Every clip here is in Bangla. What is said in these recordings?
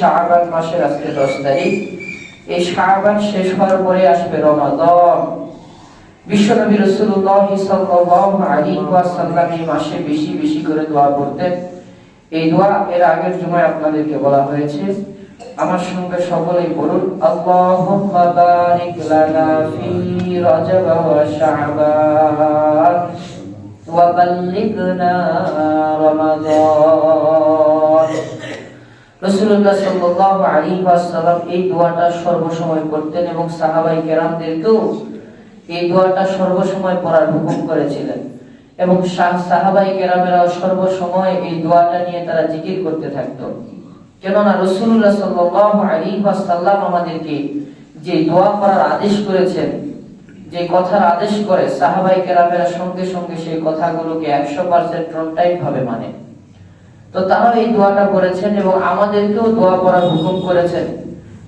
শাহবান মাসের আজকে দশ তারিখ। এই শাহবান শেষ হওয়ার পরে আসবে রমাদন। বিশ্বনবী রসুল্লাহ ওয়াসাল্লাম এই মাসে বেশি বেশি করে দোয়া করতেন। এই দোয়া এর আগের আপনাদেরকে বলা হয়েছে। আমার সঙ্গে সকলেই বলুন, আল্লাহুম্মা বারিক লানা ফি রজব ওয়া ওয়া বাল্লিগনা রমাদান। ওয়াসাল্লাম এই দোয়াটা সর্বসময় করতেন এবং সাহাবাই কেরামদেরকেও এই দোয়াটা সর্বসময় পড়ার হুকুম করেছিলেন। এবং সাহাবাই কেরামেরাও সর্বসময় এই দোয়াটা নিয়ে তারা জিকির করতে থাকতো। কেননা রসুল্লাহ সাল্লাল্লাহু আলাইহি ওয়াসাল্লাম আমাদেরকে যে দোয়া করার আদেশ করেছেন, যে কথার আদেশ করে সাহাবাই কেরামেরা সঙ্গে সঙ্গে সেই কথাগুলোকে একশো পার্সেন্ট ভাবে মানে। তো তারা এই দোয়াটা করেছেন এবং আমাদেরকেও দোয়া করার হুকুম করেছেন।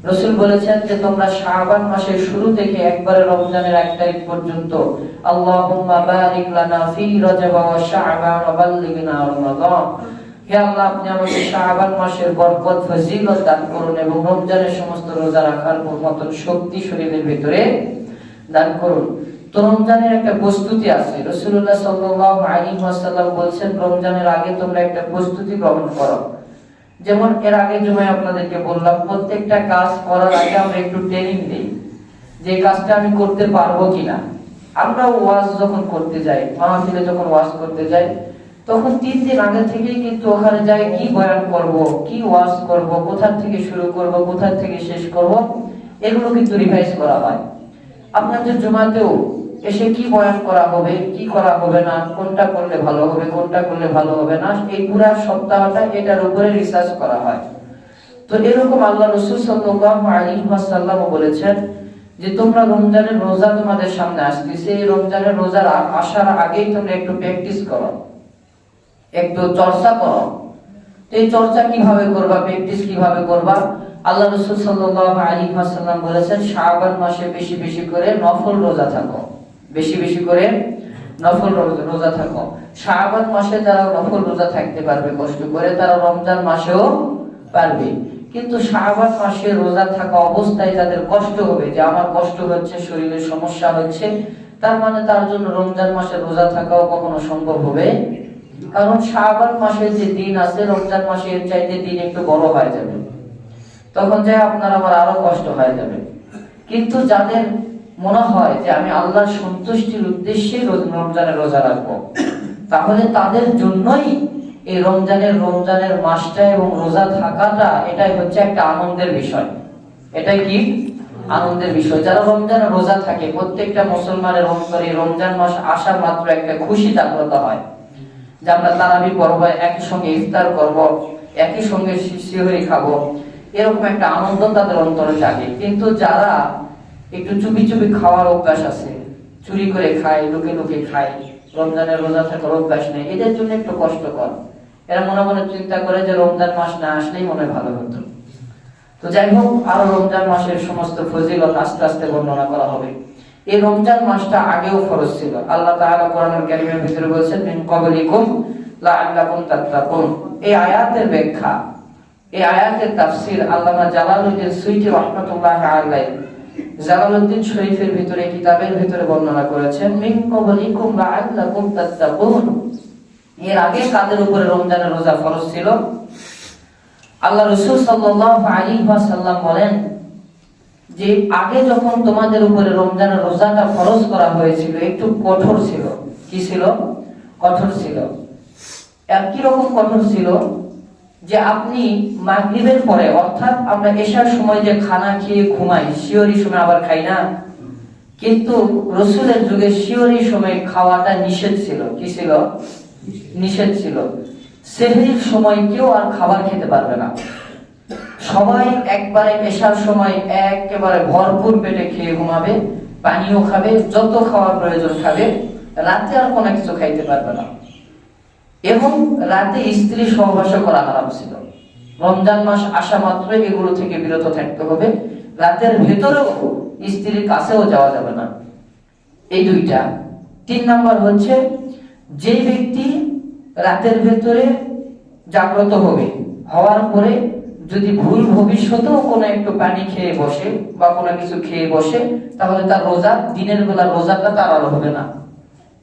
রসুল বলেছেন যে, তোমরা শাবান মাসের শুরু থেকে একবারে রমজানের এক তারিখ পর্যন্ত আল্লাহুম্মা বারিক লানা ফি ওয়া ওয়া বাল্লিগনা রমাদান। হে আল্লাহ, আপনি আমাকে শাবান মাসের বরকত, ফজিলত দান করুন এবং রমজানের সমস্ত রোজা রাখার মতন শক্তি শরীরের ভিতরে দান করুন। তো রমজানের একটা প্রস্তুতি আছে। রসুল্লাহ আলাইহি ওয়াসাল্লাম বলছেন, রমজানের আগে তোমরা একটা প্রস্তুতি গ্রহণ করো। যেমন এর আগে জুমায় আপনাদেরকে বললাম, প্রত্যেকটা কাজ করার আগে আমরা একটু ট্রেনিং দিই যে কাজটা আমি করতে পারব কিনা। আমরা ওয়াজ যখন করতে যাই, মাহফিলে যখন ওয়াজ করতে যাই, তখন তিন দিন আগে থেকেই কিন্তু ওখানে যাই, কি বয়ান করব, কি ওয়াজ করব কোথা থেকে শুরু করব কোথা থেকে শেষ করব, এগুলো কিন্তু রিভাইজ করা হয়। আপনাদের জমাতেও এসে কি বয়ান করা হবে, কি করা হবে না, কোনটা করলে ভালো হবে, কোনটা করলে ভালো হবে না, এই পুরা সপ্তাহটা এটার উপরে রিসার্চ করা হয়। তো এরকম আল্লাহ রসুল ওয়াসাল্লাম বলেছেন যে, তোমরা রমজানের রোজা তোমাদের সামনে আসতেছে, এই রমজানের রোজার আসার আগেই তোমরা একটু প্র্যাকটিস করো, একটু চর্চা করো। এই চর্চা কীভাবে করবা প্র্যাকটিস কীভাবে করবা? আল্লাহ রসুল সাল্লাল্লাহু আলাইহি ওয়াসাল্লাম বলেছেন, শাবান মাসে বেশি বেশি করে নফল রোজা থাকো। বেশি বেশি করে নফল রোজা থাকো। শাবান মাসে যারা নফল রোজা থাকতে পারবে, কষ্ট করে তারা রমজান মাসেও পারবে। কিন্তু শাবান মাসে রোজা থাকা অবস্থায় যাদের কষ্ট হবে যে, আমার কষ্ট হচ্ছে শরীরে সমস্যা হচ্ছে। তার মানে তার জন্য রমজান মাসে রোজা থাকাও কখনো সম্ভব হবে? কারণ শাবান মাসে যে দিন আছে, রমজান মাসে এর চাইতে দিন একটু বড় হয়ে যাবে। তখন যে আপনার আবার আরও কষ্ট হয়ে যাবে। কিন্তু যাদের মনে হয় যে আমি আল্লাহর সন্তুষ্টির উদ্দেশ্যে রমজানের রোজা রাখব, তাহলে তাদের জন্যই এই রমজানের রমজানের মাসটা এবং রোজা থাকাটা এটাই হচ্ছে একটা আনন্দের বিষয়। এটাই কি? আনন্দের বিষয়। যারা রমজানে রোজা থাকে, প্রত্যেকটা মুসলমানের অন্তরে রমজান মাস আসা মাত্র একটা খুশি জাগ্রত হয়। যে আমরা তারাবি পড়ব একই সঙ্গে ইফতার করব, একই সঙ্গে শিহরি খাব এরকম একটা আনন্দ তাদের অন্তরে জাগে। কিন্তু যারা একটু চুপি চুপি খাওয়ার অভ্যাস আছে, চুরি করে খায়, লুকে লুকে খায়, রমজানের রোজা থাকার অভ্যাস নেই, এদের জন্য একটু কষ্টকর। এরা মনে মনে চিন্তা করে যে রমজান মাস না আসলেই মনে ভালো হতো। তো যাই হোক, আরও রমজান মাসের সমস্ত ফজিলত আস্তে আস্তে বর্ণনা করা হবে। এই রমজান মাসটা আগেও ফরজ ছিল। আল্লাহ তাআলা কোরআনুল কারীমের ভিতরে বলেছেন, মিন ক্বাবলিকুম লাআল্লাকুম তাত্তাকুন। এই আয়াতের ব্যাখ্যা এই আয়াতের তাফসীর আল্লামা জালালউদ্দিন সুইটি রাহমাতুল্লাহ আলাইহি জালালউদ্দিন শরীফের ভিতরে, কিতাবের ভিতরে বর্ণনা করেছেন, মিন ক্বাবলিকুম লাআল্লাকুম তাত্তাকুন। এর আগে কাদের উপরে রমজানের রোজা ফরজ ছিল? আল্লাহ রসুল সাল্লাল্লাহু আলাইহি ওয়াসাল্লাম বলেন যে আগে যখন তোমাদের উপরে রমজানের রোজাটা ফরজ করা হয়েছিল, একটু কঠোর ছিল। কি ছিল? কঠোর ছিল। একই রকম কঠোর ছিল? যে আপনি মাগরিবের পরে, অর্থাৎ আমরা এশার সময় যে খানা খেয়ে ঘুমাই শিওরি সময় আবার খাই না? কিন্তু রসুলের যুগে শিওরি সময় খাওয়াটা নিষেধ ছিল। কি ছিল? নিষেধ ছিল। সেহরির সময় কেউ আর খাবার খেতে পারবে না। সবাই একবারে পেশার সময় একেবারে ভরপুর পেটে খেয়ে ঘুমাবে, পানিও খাবে, যত খাওয়ার প্রয়োজন খাবে, রাতে আর কোনো কিছু খাইতে পারবে না। এবং রাতে স্ত্রী সহবাস করা হারাম ছিল। রমজান মাস আসা মাত্র এগুলো থেকে বিরত থাকতে হবে। রাতের ভেতরেও স্ত্রীর কাছেও যাওয়া যাবে না। এই দুইটা। তিন নাম্বার হচ্ছে, যে ব্যক্তি রাতের ভেতরে জাগ্রত হবে, হওয়ার পরে যদি ভুল ভবিষ্যতেও কোনো একটু পানি খেয়ে বসে বা কোনো কিছু খেয়ে বসে, তাহলে তার রোজা, দিনের বেলা রোজাটা তার আর হবে না।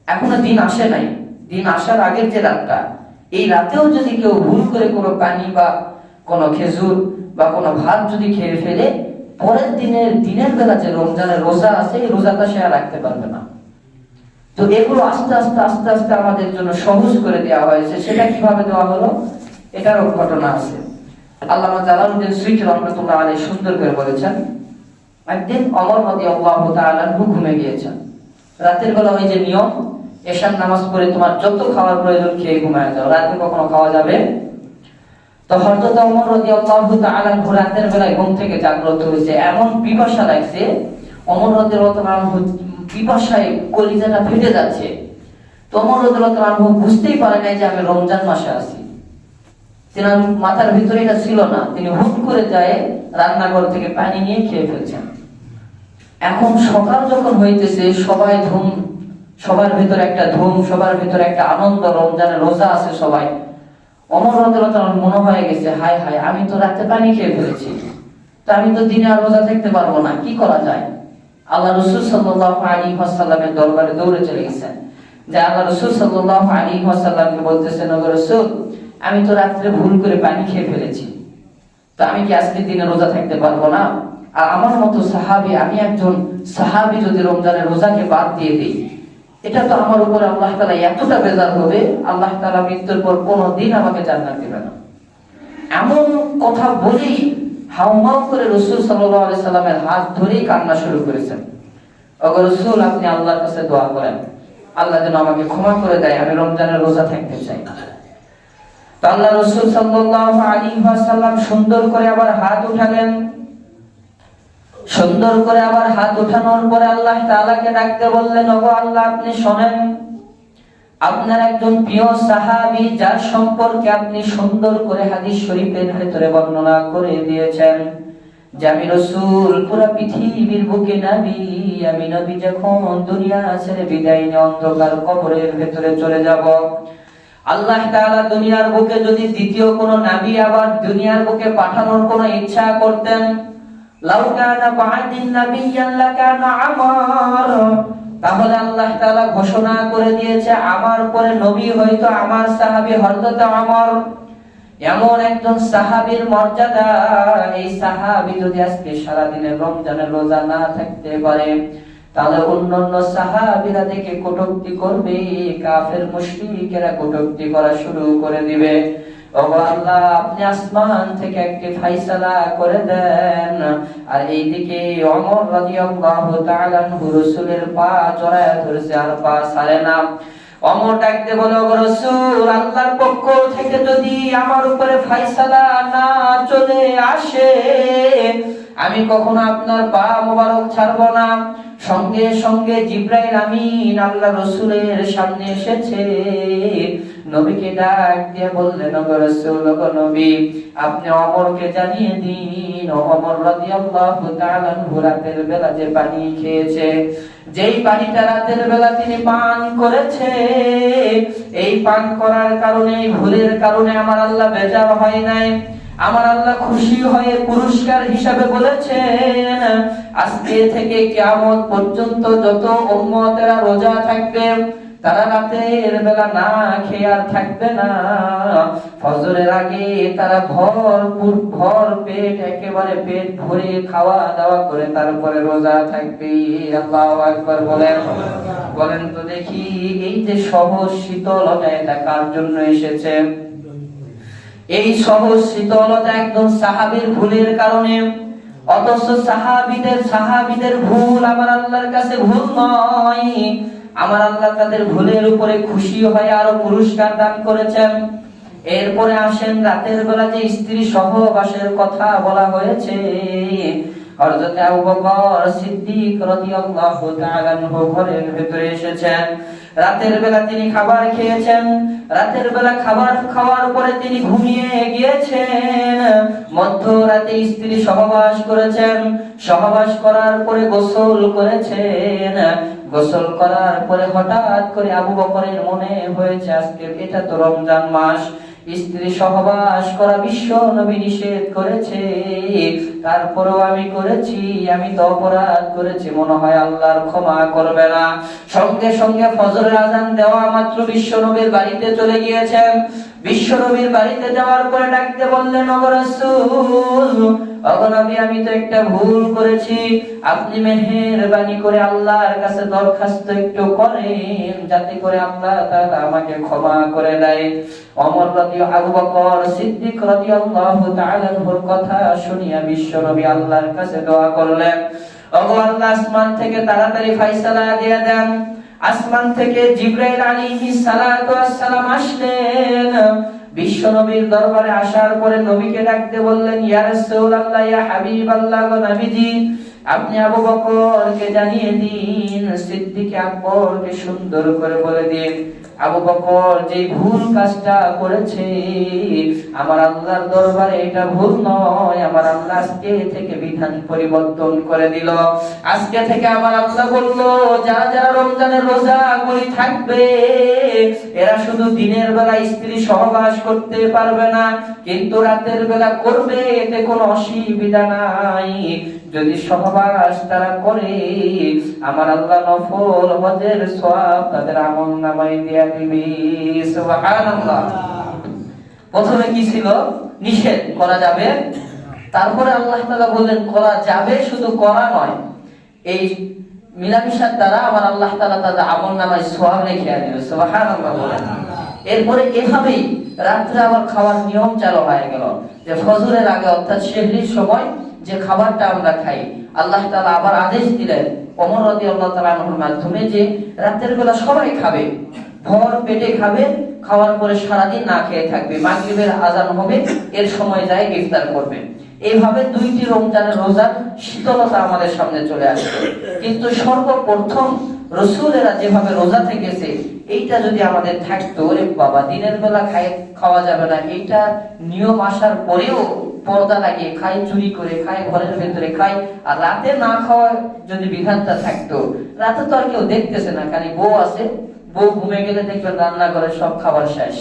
এখনও দিন আসে নাই। দিন আসার আগের যে রাতটা, এই রাতেও যদি কেউ ভুল করে কোনো পানি বা কোনো খেজুর বা কোনো ভাত যদি খেয়ে ফেলে, পরের দিনের দিনের বেলা যে রমজানের রোজা আছে, এই রোজাটা সে রাখতে পারবে না। তো এগুলো আস্তে আস্তে আস্তে আস্তে আমাদের জন্য সহজ করে দেওয়া হয়েছে। সেটা কীভাবে দেওয়া হলো? এটারও ঘটনা আছে। আল্লামা জালালউদ্দিন সুইট রহমতুল্লাহ আলী সুন্দর করে বলেছেন, একদিন অমর নদী আল্লাহ ঘুমে গিয়েছেন। রাতের বেলা ওই যে নিয়ম এশার নামাজ পড়ে তোমার যত খাওয়ার প্রয়োজন খেয়ে ঘুমায় যাও। রাতে কখনো খাওয়া যাবে? তো হযরত ওমর রাদিয়াল্লাহু তাআলা রাতের বেলায় ঘুম থেকে জাগ্রত হয়েছে। এমন পিপাসা লাগছে, ওমর রাদিয়াল্লাহু পিপাসায় কলিজাটা ফেটে যাচ্ছে। তো ওমর রাদিয়াল্লাহু বুঝতেই পারে নাই যে আমি রমজান মাসে আছি। তেনার মাথার ভিতরে এটা ছিল না। তিনি হুট করে যায় রান্নাঘর থেকে পানি নিয়ে খেয়ে ফেলছেন। এখন সকাল যখন হইতেছে, সবাই ধুম সবার ভিতরে একটা ধুম, সবার ভিতরে একটা আনন্দ, রমজানের রোজা আছে সবাই। অমর রদুল্লাহ মনে হয়ে গেছে, হায় হায়, আমি তো রাতে পানি খেয়ে ফেলেছি। তো আমি তো দিনে আর রোজা থাকতে পারব না, কি করা যায়? আল্লাহ রসুল সাল্লাহ আলী ওয়াসাল্লামের দরবারে দৌড়ে চলে গেছেন। যে আল্লাহ রসুল সাল্লাহ আলী ওয়াসাল্লামকে বলতেছেন, ওগো রসুল, আমি তো রাত্রে ভুল করে পানি খেয়ে ফেলেছি। তো আমি কি আজকে দিনে রোজা থাকতে পারব না? আর আমার মতো সাহাবি, আমি একজন সাহাবি যদি রমজানের রোজাকে বাদ দিয়ে দিই এটা তো আমার উপরে আল্লাহ তালা এতটা বেজার হবে, আল্লাহ তালা মৃত্যুর পর কোনো দিন আমাকে জান্নাত দিবে না। এমন কথা বলেই হাউমাউ করে রসুল সাল্লাহ সাল্লামের হাত ধরেই কান্না শুরু করেছেন। অগর রসুল, আপনি আল্লাহর কাছে দোয়া করেন। আল্লাহ যেন আমাকে ক্ষমা করে দেয়, আমি রমজানের রোজা থাকতে চাই। তো আল্লাহ রসুল সাল্লাল্লাহু আলাইহি ওয়াসাল্লাম সুন্দর করে আবার হাত উঠালেন। সুন্দর করে আবার হাত উঠানোর পরে আল্লাহ তাআলাকে ডাকতে বললেন, ওগো আল্লাহ, আপনি শোনেন। আপনার একজন প্রিয় সাহাবী, যার সম্পর্কে আপনি সুন্দর করে হাদিস শরীফের ভেতরে বর্ণনা করে দিয়েছেন যে আমি রসুল, পুরো পৃথিবীর বুকে নাবি, আমি নবী যখন দুনিয়া ছেড়ে বিদায় নিয়ে অন্ধকার কবরের ভেতরে চলে যাব। আল্লাহ তাআলা দুনিয়ার বুকে যদি দ্বিতীয় কোন নাবি আবার দুনিয়ার বুকে পাঠানোর কোন ইচ্ছা করতেন লাউ কানা বা'দিন আমার। তাহলে আল্লাহ তাআলা ঘোষণা করে দিয়েছে, আমার পরে নবী হয়তো আমার সাহাবী হযরত এমন একজন সাহাবীর মর্যাদা, এই সাহাবী যদি আজকে সারা দিনের রমজানের রোজা না থাকতে পারে, তাহলে অন্যান্য সাহাবীরা দেখে কটূক্তি করবে, কাফের মুশরিকেরা কটূক্তি করা শুরু করে দিবে। আল্লাহ, আপনি আসমান থেকে একটি ফাইসালা করে দেন। আর এইদিকে অমর রাদিয়াল্লাহু তাআলা রাসূলের পা জড়ায় ধরেছে, আর পা ছাড়ে না। অমর ডাকতে বলো রসুল, আল্লাহর পক্ষ থেকে যদি আমার উপরে ফাইসালা না চলে আসে আমি কখনো আপনার পা মোবারক ছাড়ব না। সঙ্গে সঙ্গে জিব্রাইল আমিন, আল্লাহ রসুলের সামনে এসেছে। নবীকে ডাক দিয়ে বললেন রসুল নবী, আপনি অমরকে জানিয়ে দিন। অমর রাদিয়াল্লাহু তাআলা রাতের বেলা যে পানি খেয়েছে, যেই পানিটা রাতের বেলা তিনি পান করেছে, এই পান করার কারণে, ভুলের কারণে আমার আল্লাহ বেজার হয় নাই। আমার আল্লাহ খুশি হয়ে পুরস্কার হিসাবে বলেছেন, আজকে থেকে কিয়ামত পর্যন্ত যত উম্মতেরা রোজা থাকবে, তারা রাতের বেলা না খেয়ে আর থাকবে না। ফজরের আগে তারা ভরপুর ভর পেট, একেবারে পেট ভরে খাওয়া দাওয়া করে তারপরে রোজা থাকবে। আল্লাহ একবার বলেন। বলেন তো দেখি, এই যে সহজ শীতলতা এটা কার জন্য এসেছে? এই সহজ শীতলতা একদম সাহাবীর ভুলের কারণে, অথচ সাহাবীদের সাহাবীদের ভুল আমার আল্লাহর কাছে ভুল নয়। আমার আল্লাহ তাদের ভুলের উপরে খুশি হয়ে আরও পুরস্কার দান করেছেন। এরপরে আসেন, রাতের বেলা যে স্ত্রী সহবাসের কথা বলা হয়েছে, হযরত আবু বকর সিদ্দিক রাদিয়াল্লাহু তাআলা ঘরের ভিতরে এসেছেন। রাতের বেলা তিনি খাবার খেয়েছেন, রাতের বেলা খাবার খাওয়ার পরে তিনি ঘুমিয়ে গিয়েছেন। মধ্যরাতে স্ত্রী সহবাস করেছেন, সহবাস করার পরে গোসল করেছেন। গোসল করার পরে হঠাৎ করে আবু বকরের মনে হয়েছে আজকে এটা তো রমজান মাস। স্ত্রী সহবাস করা বিশ্ব নবী নিষেধ করেছে। তারপরও আমি করেছি, আমি তো অপরাধ করেছি, মনে হয় আল্লাহর ক্ষমা করবে না। সঙ্গে সঙ্গে ফজরের আজান দেওয়া মাত্র বিশ্ব নবীর বাড়িতে চলে গিয়েছেন। বিশ্ব নবীর বাড়িতে যাওয়ার পরে ডাকতে বললেন অগনবী আমি তো একটা ভুল করেছি। আপনি মেহেরবানি করে আল্লাহর কাছে দরখাস্ত একটু করেন, যাতে করে আল্লাহ তাআলা আমাকে ক্ষমা করে দেয়। ওমর রাদিয়াল্লাহু আবু বকর সিদ্দিক রাদিয়াল্লাহু তাআলা কথা শুনিয়া বিশ্ব নবী আল্লাহর কাছে দোয়া করলেন, ওগো আল্লাহ, আসমান থেকে তাড়াতাড়ি ফয়সালা দিয়ে দেন। আসমান থেকে জিব্রাইল আলাইহিস সালাতু সালাম আসলেন। বিশ্ব নবীর দরবারে আসার পরে নবীকে ডাকতে বললেন, ইয়া রাসূলুল্লাহ, ইয়া হাবিবাল্লাহ গো নবীজি আপনি আবু বকরকে জানিয়ে দিন, সিদ্দিক আকবরকে সুন্দর করে বলে দিন, আবু বকর যে ভুল কাজটা করেছে, আমার আল্লাহর দরবারে এটা ভুল নয়, আমার আল্লাহ আজকে থেকে বিধান পরিবর্তন করে দিল। আজকে থেকে আমার আল্লাহ বলল যারা যারা রমজানের রোজা গুলি থাকবে, এরা শুধু দিনের বেলা স্ত্রী সহবাস করতে পারবে না, কিন্তু রাতের বেলা করবে, এতে কোনো অসুবিধা নাই। যদি সহবাস তারা করে, আমার আল্লাহ নফল হজের সওয়াব তাদের আমল নামায় দিয়া দিবে। প্রথমে কি ছিল? নিষেধ করা যাবে। তারপরে আল্লাহ তাআলা বললেন, করা যাবে শুধু করা নয়। এই মিলামিশার দ্বারা আমার আল্লাহ তাআলা তাদের আমল নামায় সওয়াব রেখে আনবে সুবহানাল্লাহ এরপরে এভাবেই রাত্রে আবার খাওয়ার নিয়ম চালু হয়ে গেল যে ফজরের আগে অর্থাৎ সেহরির সময় যে খাবারটা আমরা খাই, আল্লাহ তাআলা আবার আদেশ দিলেন, ওমর রাদিয়াল্লাহু তাআলা আনহুর মাধ্যমে যে রাতের বেলা সবাই খাবে, ভর পেটে খাবে, খাওয়ার পরে সারাদিন না খেয়ে থাকবে, মাগরিবের আজান হবে, এর সময় যায় ইফতার করবে। এইভাবে দুইটি রমজানের রোজার শীতলতা আমাদের সামনে চলে আসবে। কিন্তু সর্বপ্রথম রসুলেরা যেভাবে রোজা থেকেছে, এইটা যদি আমাদের থাকতো, ওরে বাবা, দিনের বেলা খাই খাওয়া যাবে না। এইটা নিয়ম আসার পরেও পর্দা লাগিয়ে খাই, চুরি করে খাই, ঘরের ভেতরে খাই। আর রাতে না খাওয়া যদি বিধানটা থাকতো, রাতে তো আর কেউ দেখতেছে না, খালি বউ আছে। বউ ঘুমে গেলে দেখবেন রান্না করে, সব খাবার শেষ।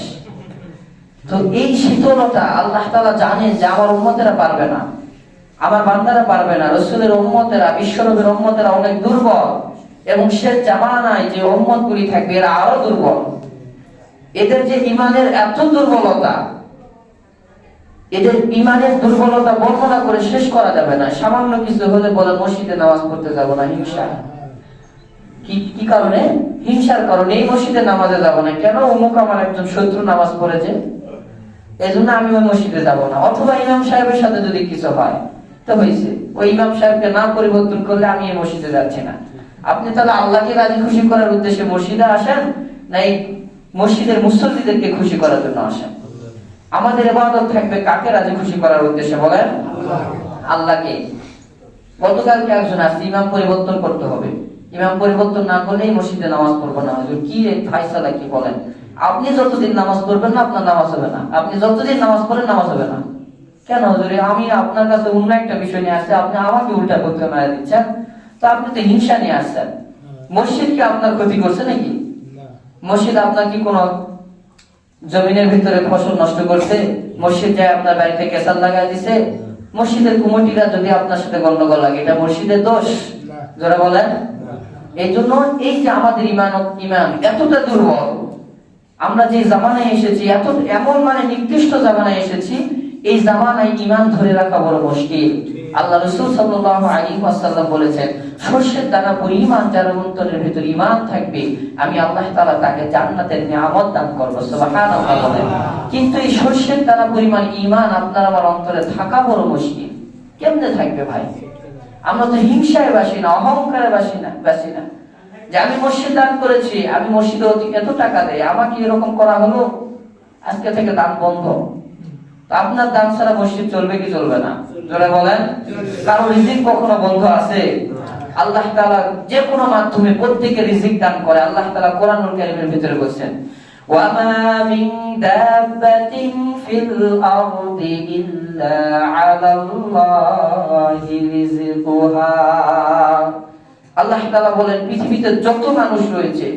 তো এই শীতলতা আল্লাহ তাআলা জানেন যে আমার উম্মতেরা পারবে না। আমার বান্দারা পারবে না। রসুলের উম্মতেরা বিশ্বনবীর উম্মতেরা অনেক দুর্বল। এবং সে জামানায় যে উম্মত গুলি থাকবে, এরা আরও দুর্বল। এদের যে ইমানের এত দুর্বলতা এদের ইমানের দুর্বলতা বর্ণনা করে শেষ করা যাবে না, সামান্য কিছু হলে বলে মসজিদে নামাজ পড়তে যাব না, হিংসা। কি কি কারণে? হিংসার কারণে এই মসজিদে নামাজে যাব না। কেন অমুক আমার একজন শত্রু নামাজ পড়েছে? এজন্য আমি ওই মসজিদে যাব না। অথবা ইমাম সাহেবের সাথে যদি কিছু হয়, তো হয়েছে। ওই ইমাম সাহেবকে না পরিবর্তন করলে আমি এই মসজিদে যাচ্ছি না। আপনি তাহলে আল্লাহকে রাজি খুশি করার উদ্দেশ্যে মসজিদে আসেন, না এই মসজিদের মুসল্লিদেরকে খুশি করার জন্য আসেন? আমাদের ইবাদত থাকবে কাকে রাজি খুশি করার উদ্দেশ্যে বলেন? আল্লাহকে। গতকালকে একজন আসছে ইমাম পরিবর্তন করতে হবে। ইমাম পরিবর্তন না করলেই মসজিদে নামাজ পড়ব না। হুজুর কি ফাইসালা কি বলেন? আপনি যতদিন নামাজ পড়বেন না আপনার নামাজ হবে না। আপনি যতদিন নামাজ পড়েন নামাজ হবে না। কেন হুজুর আমি আপনার কাছে অন্য একটা বিষয় নিয়ে আসছি আপনি আমাকে উল্টা করতে মারা দিচ্ছেন। তো আপনি তো হিংসা নিয়ে আসছেন। মসজিদ কি আপনার ক্ষতি করছে নাকি? মসজিদ আপনার কি কোনো জমিনের ভিতরে ফসল নষ্ট করছে মসজিদ যায় আপনার বাড়িতে কেসাল লাগাই দিছে মসজিদের কুমটিরা যদি আপনার সাথে গন্ডগোল লাগে এটা মসজিদের দোষ? যারা বলেন। এই জন্য এই যে আমাদের ইমান ইমান এতটা দুর্বল আমরা যে জামানায় এসেছি এত এমন মানে নির্দিষ্ট জামানায় এসেছি এই জামানায় ইমান ধরে রাখা বড় মুশকিল। আল্লাহ রসুল সাল্লাল্লাহু আলাইহি ওয়াসাল্লাম বলেছেন, সর্ষের দানা পরিমাণ যার অন্তরের ভিতর ইমান থাকবে, আমি আল্লাহ তাআলা তাকে জান্নাতের নিয়ামত দান করব কিন্তু এই সর্ষের দানা পরিমাণ ইমান আপনার আমার অন্তরে থাকা বড় মুশকিল। কেমনে থাকবে ভাই? আমরা তো হিংসায় বাসি না, অহংকারে বাসি না বাসি না। যে আমি মসজিদ দান করেছি, আমি মসজিদে অতি এত টাকা দেয়, আমাকে এরকম করা হলো? আজকে থেকে দান বন্ধ। আপনার দান ছাড়া মসজিদ চলবে কি চলবে না জোরে বলেন কারো রিজিক কখনো বন্ধ আছে আল্লাহ তাআলা যে কোনো মাধ্যমে প্রত্যেকে রিজিক দান করে আল্লাহ তাআলা কোরআনুল কারীমের ভিতরে বলছেন وما من دابة في الأرض إلا على الله رزقها আল্লাহ তাআলা বলেন পৃথিবীতে যত মানুষ রয়েছে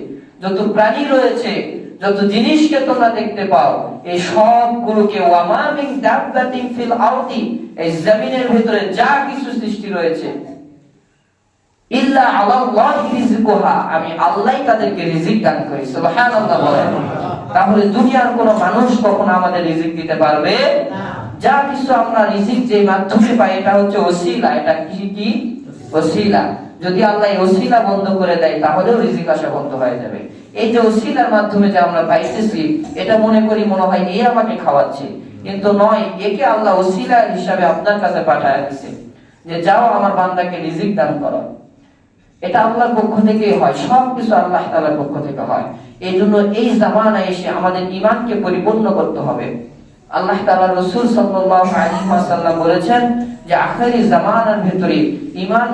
যত প্রাণী রয়েছে যত জিনিসকে তোমরা দেখতে পাও এই সবগুলোকে ওয়ামা মিন দাব্বাতিন ফিল আরদি এই জমিনের ভিতরে যা কিছু সৃষ্টি রয়েছে। ইল্লা আলাল্লাহি রিজকুহা আমি আল্লাহই তাদেরকে রিজিক দান করি সুবহানাল্লাহ বলেন। তাহলে দুনিয়ার কোন মানুষ কখনো আমাদের রিজিক দিতে পারবে? যা কিছু আমরা রিজিক যে মাধ্যমে পাই এটা হচ্ছে ওসিলা এটা কি কি? ওসিলা। যদি আল্লাহ এই ওসিলা বন্ধ করে দেয়, তাহলেও রিজিক আসা বন্ধ হয়ে যাবে। এই যে ওসিলার মাধ্যমে যে আমরা পাইতেছি, এটা মনে করি মনে হয় এ আমাকে খাওয়াচ্ছে। কিন্তু নয়, একে আল্লাহ ওসিলা হিসাবে আপনার কাছে পাঠায় দিচ্ছে যে যাও আমার বান্দাকে রিজিক দান করো। এটা আল্লাহর পক্ষ থেকে হয়, সবকিছু আল্লাহ তাআলার পক্ষ থেকে হয়। এই জন্য এই জামানা এসে আমাদের ইমানকে পরিপূর্ণ করতে হবে। আল্লাহ তাআলা রাসূল আলাইহি ওয়াসাল্লাম বলেছেন যে, আখেরি জামানার ভিতরে ইমান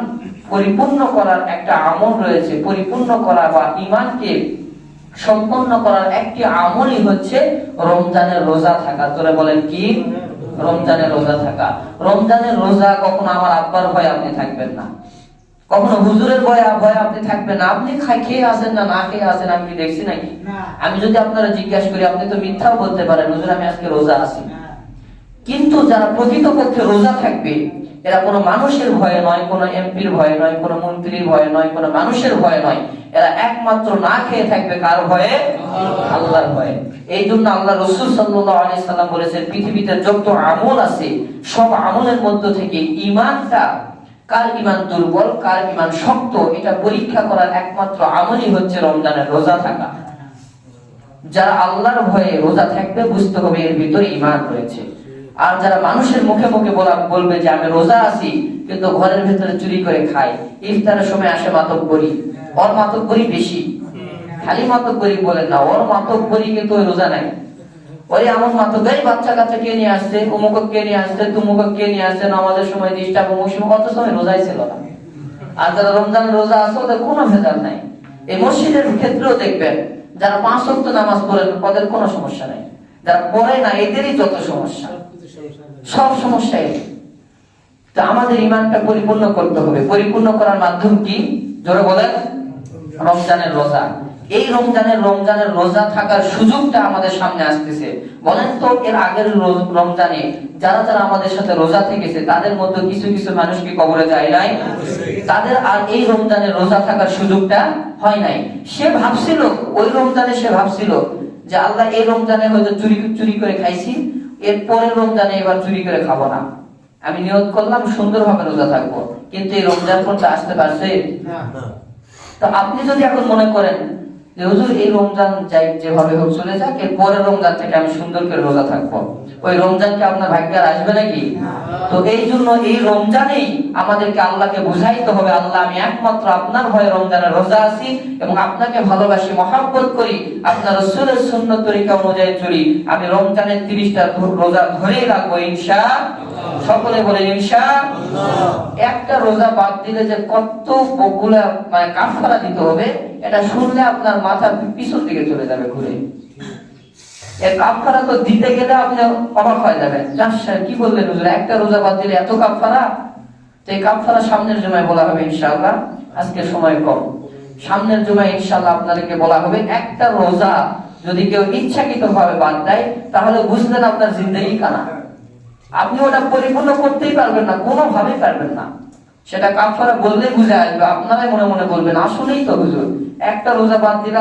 পরিপূর্ণ করার একটা আমল রয়েছে। পরিপূর্ণ করা বা ইমানকে সম্পন্ন করার একটি আমলই হচ্ছে রমজানের রোজা থাকা। তোরা বলেন কি? রমজানের রোজা থাকা। রমজানের রোজা কখনো আমার আব্বার ভয় আপনি থাকবেন না। কখনো হুজুরের ভয়ে ভয়ে আপনি থাকবেন না। আপনি খাই খেয়ে আসেন না না খেয়ে আসেন আমি কি দেখছি নাকি? আমি যদি আপনারা জিজ্ঞাসা করি আপনি তো মিথ্যাও বলতে পারেন হুজুর আমি আজকে রোজা আছি। কিন্তু যারা প্রকৃতপক্ষে রোজা থাকবে এরা কোনো মানুষের ভয়ে নয়, কোনো এমপির ভয়ে নয়, কোনো মন্ত্রীর ভয়ে নয়, কোনো মানুষের ভয়ে নয়। এরা একমাত্র না খেয়ে থাকবে কার ভয়ে? আল্লাহর ভয়ে। এই জন্য আল্লাহ রসুল সাল্লাম বলেছেন, পৃথিবীতে যত আমল আছে, সব আমলের মধ্য থেকে ইমানটা কার ইমান দুর্বল, কার ইমান শক্ত, এটা পরীক্ষা করার একমাত্র আমলই হচ্ছে রমজানের রোজা থাকা। যারা আল্লাহর ভয়ে রোজা থাকবে, বুঝতে হবে এর ভিতরে ইমান রয়েছে। আর যারা মানুষের মুখে মুখে বলা বলবে যে আমি রোজা আছি, কিন্তু ঘরের ভিতরে চুরি করে খাই, ইফতারের সময় আসে মাতক করি ওর মাতক করি বেশি। খালি মাতক করি বলেন না, ওর মাতক করি কিন্তু ওই রোজা নাই। ওই বাচ্চা কাচ্চা কে নিয়ে আসছে কে নিয়ে আসছে, তুমুক কে নিয়ে আসছে, নামাজের সময় ডিস্টার্ব অমুক সময় কত সময় রোজাই ছিল না। আর যারা রমজান রোজা আছে, ওদের কোনো ভেজাল নাই। এই মসজিদের ক্ষেত্রেও দেখবেন, যারা পাঁচ ওয়াক্ত নামাজ পড়েন ওদের কোনো সমস্যা নাই। যারা পড়ে না, এদেরই যত সমস্যা। সব সমস্যা এদের। তো আমাদের ইমানটা পরিপূর্ণ করতে হবে। পরিপূর্ণ করার মাধ্যম কি? জোরে বলেন। রমজানের রোজা। এই রমজানের রমজানের রোজা থাকার সুযোগটা আমাদের সামনে আসতেছে। বলেন তো, এর আগের রমজানে যারা যারা আমাদের সাথে রোজা থেকেছে, তাদের মধ্যে কিছু কিছু মানুষ কি কবরে যায় নাই? তাদের আর এই রমজানে রোজা থাকার সুযোগটা হয় নাই। সে ভাবছিল, ওই রমজানে সে ভাবছিল যে, আল্লাহ, এই রমজানে হয়তো চুরি চুরি করে খাইছি এর পরের রমজানে এবার চুরি করে খাব না। আমি নিয়োগ করলাম সুন্দরভাবে রোজা থাকব। কিন্তু এই রমজান পর্যন্ত আসতে পারছে? তো আপনি যদি এখন মনে করেন যে হুজুর এই রমজান যাই যেভাবে হোক চলে যাক এর পরের রমজান থেকে আমি সুন্দর করে রোজা থাকব। ওই রমজানকে আপনার ভাগ্যে আর আসবে নাকি? তো এই জন্য এই রমজানেই আমাদেরকে আল্লাহকে বুঝাইতে হবে আল্লাহ আমি একমাত্র আপনার ভয়ে রমজানে রোজা আছি এবং আপনাকে ভালোবাসি মহাব্বত করি আপনার রসুলের সুন্নত তরিকা অনুযায়ী চলি। আমি রমজানের তিরিশটা রোজা ধরেই রাখব ইনশা সকলে বলে ইনশা একটা রোজা বাদ দিলে যে কত বগুলা মানে কাফারা দিতে হবে এটা শুনলে আপনার মাথা পিছন দিকে চলে যাবে ঘুরে। কাফারা তো দিতে গেলে আপনি অবাক হয়ে যাবেন। কি বললেন একটা রোজা বাদ দিলে এত তো এই সামনের জমায় বলা হবে ইনশাআল্লাহ। আজকে সময় কম। সামনের জমায় ইনশাআল্লাহ আপনাদেরকে বলা হবে, একটা রোজা যদি কেউ ইচ্ছাকৃত ভাবে বাদ দেয়, তাহলে বুঝলেন আপনার জিন্দগি কানা। আপনি ওটা পরিপূর্ণ করতেই পারবেন না, কোনোভাবেই পারবেন না। সেটা কাফারা বললেই বুঝে আসবে, আপনারাই মনে মনে বলবেন, আসলেই তো হুজুর। একটা রোজা বাদ দিলে